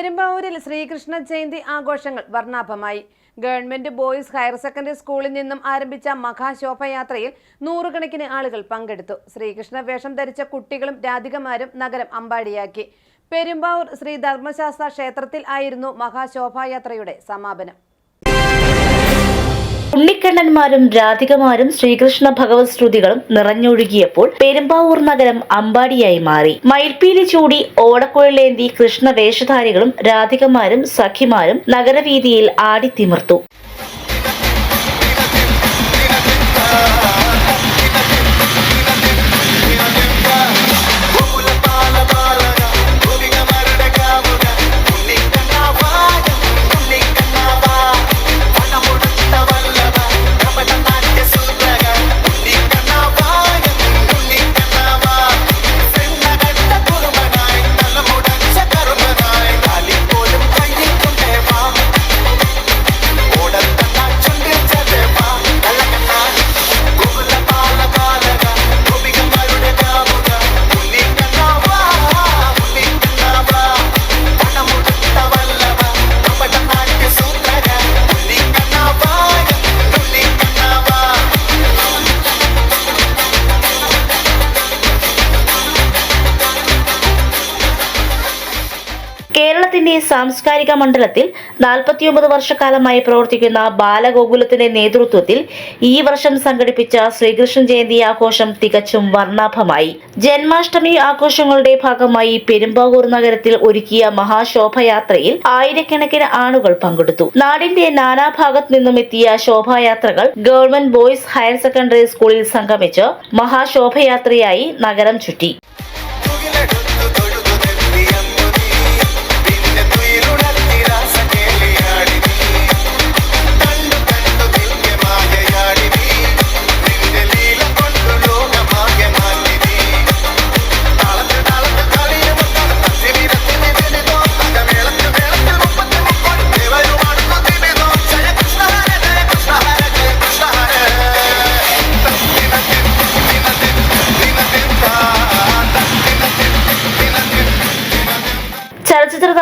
പെരുമ്പാവൂരിൽ ശ്രീകൃഷ്ണ ജയന്തി ആഘോഷങ്ങൾ വർണാഭമായി. ഗവൺമെന്റ് ബോയ്സ് ഹയർ സെക്കൻഡറി സ്കൂളിൽ നിന്നും ആരംഭിച്ച മഹാശോഭയാത്രയിൽ നൂറുകണക്കിന് ആളുകൾ പങ്കെടുത്തു. ശ്രീകൃഷ്ണ വേഷം ധരിച്ച കുട്ടികളും രാധികമാരും നഗരം അമ്പാടിയാക്കി. പെരുമ്പാവൂർ ശ്രീ ധർമ്മശാസ്ത്ര ക്ഷേത്രത്തിൽ ആയിരുന്നു മഹാശോഭായാത്രയുടെ സമാപനം. ഉണ്ണിക്കണ്ണന്മാരും രാധികമാരും ശ്രീകൃഷ്ണ ഭഗവത് ശ്രുതികളും നിറഞ്ഞൊഴുകിയപ്പോൾ പെരുമ്പാവൂർ നഗരം അമ്പാടിയായി മാറി. മയിൽപ്പീലി ചൂടി ഓടക്കുഴലേന്തി കൃഷ്ണ വേഷധാരികളും രാധികമാരും സഖിമാരും നഗരവീതിയിൽ ആടിത്തിമിർത്തു. കേരളത്തിന്റെ സാംസ്കാരിക മണ്ഡലത്തിൽ നാൽപ്പത്തിയൊമ്പത് വർഷക്കാലമായി പ്രവർത്തിക്കുന്ന ബാലഗോകുലത്തിന്റെ നേതൃത്വത്തിൽ ഈ വർഷം സംഘടിപ്പിച്ച ശ്രീകൃഷ്ണ ജയന്തി ആഘോഷം തികച്ചും വർണാഭമായി. ജന്മാഷ്ടമി ആഘോഷങ്ങളുടെ ഭാഗമായി പെരുമ്പാവൂർ നഗരത്തിൽ ഒരുക്കിയ മഹാശോഭയാത്രയിൽ ആയിരക്കണക്കിന് ആളുകൾ പങ്കെടുത്തു. നാടിന്റെ നാനാഭാഗത്തു നിന്നും എത്തിയ ശോഭായാത്രകൾ ഗവൺമെന്റ് ബോയ്സ് ഹയർ സെക്കൻഡറി സ്കൂളിൽ സംഗമിച്ച് മഹാശോഭയാത്രയായി നഗരം ചുറ്റി.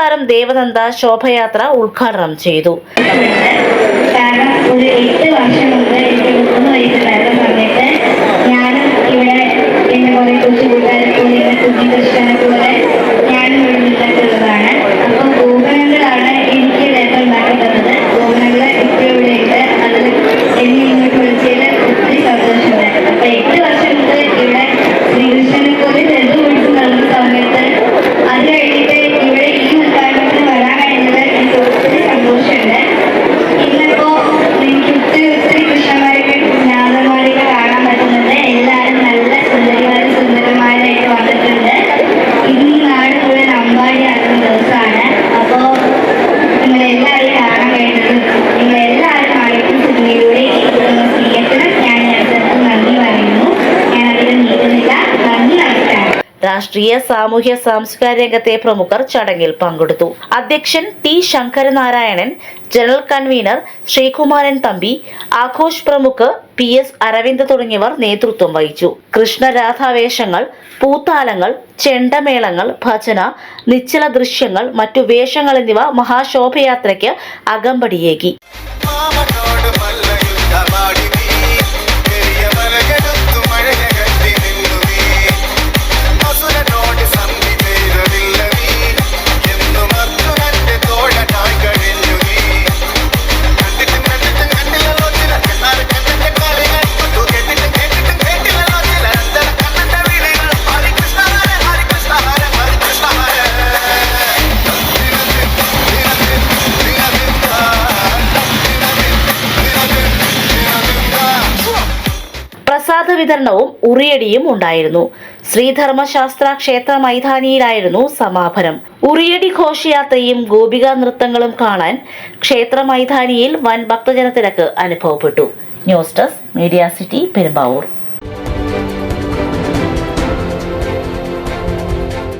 താരം ദേവനന്ദ ശോഭയാത്ര ഉദ്ഘാടനം ചെയ്തു. സമയത്ത് ഞാനും ഇവിടെ എന്നെ കുറെ കൊച്ചു കൂട്ടുകാരെ രാഷ്ട്രീയ സാമൂഹ്യ സാംസ്കാരിക രംഗത്തെ പ്രമുഖർ ചടങ്ങിൽ പങ്കെടുത്തു. അധ്യക്ഷൻ T Sankaranarayanan general convener Sreekumaran Thampi Aghosh പ്രമുഖ് പി എസ് അരവിന്ദ് തുടങ്ങിയവർ നേതൃത്വം വഹിച്ചു. കൃഷ്ണരാധാവേഷങ്ങൾ പൂത്താലങ്ങൾ ചെണ്ടമേളങ്ങൾ ഭജന നിശ്ചല ദൃശ്യങ്ങൾ മറ്റു വേഷങ്ങൾ എന്നിവ മഹാശോഭയാത്രയ്ക്ക് അകമ്പടിയേകി. വിതരണവും ഉറിയടിയും ഉണ്ടായിരുന്നു. ശ്രീധർമ്മശാസ്ത്ര ക്ഷേത്ര മൈതാനിയിലായിരുന്നു സമാപനം. ഉറിയടി ഘോഷയാത്രയും ഗോപിക നൃത്തങ്ങളും കാണാൻ ക്ഷേത്ര മൈതാനിയിൽ വൻ ഭക്തജനത്തിരക്ക് അനുഭവപ്പെട്ടു. News desk media city Perumbavoor.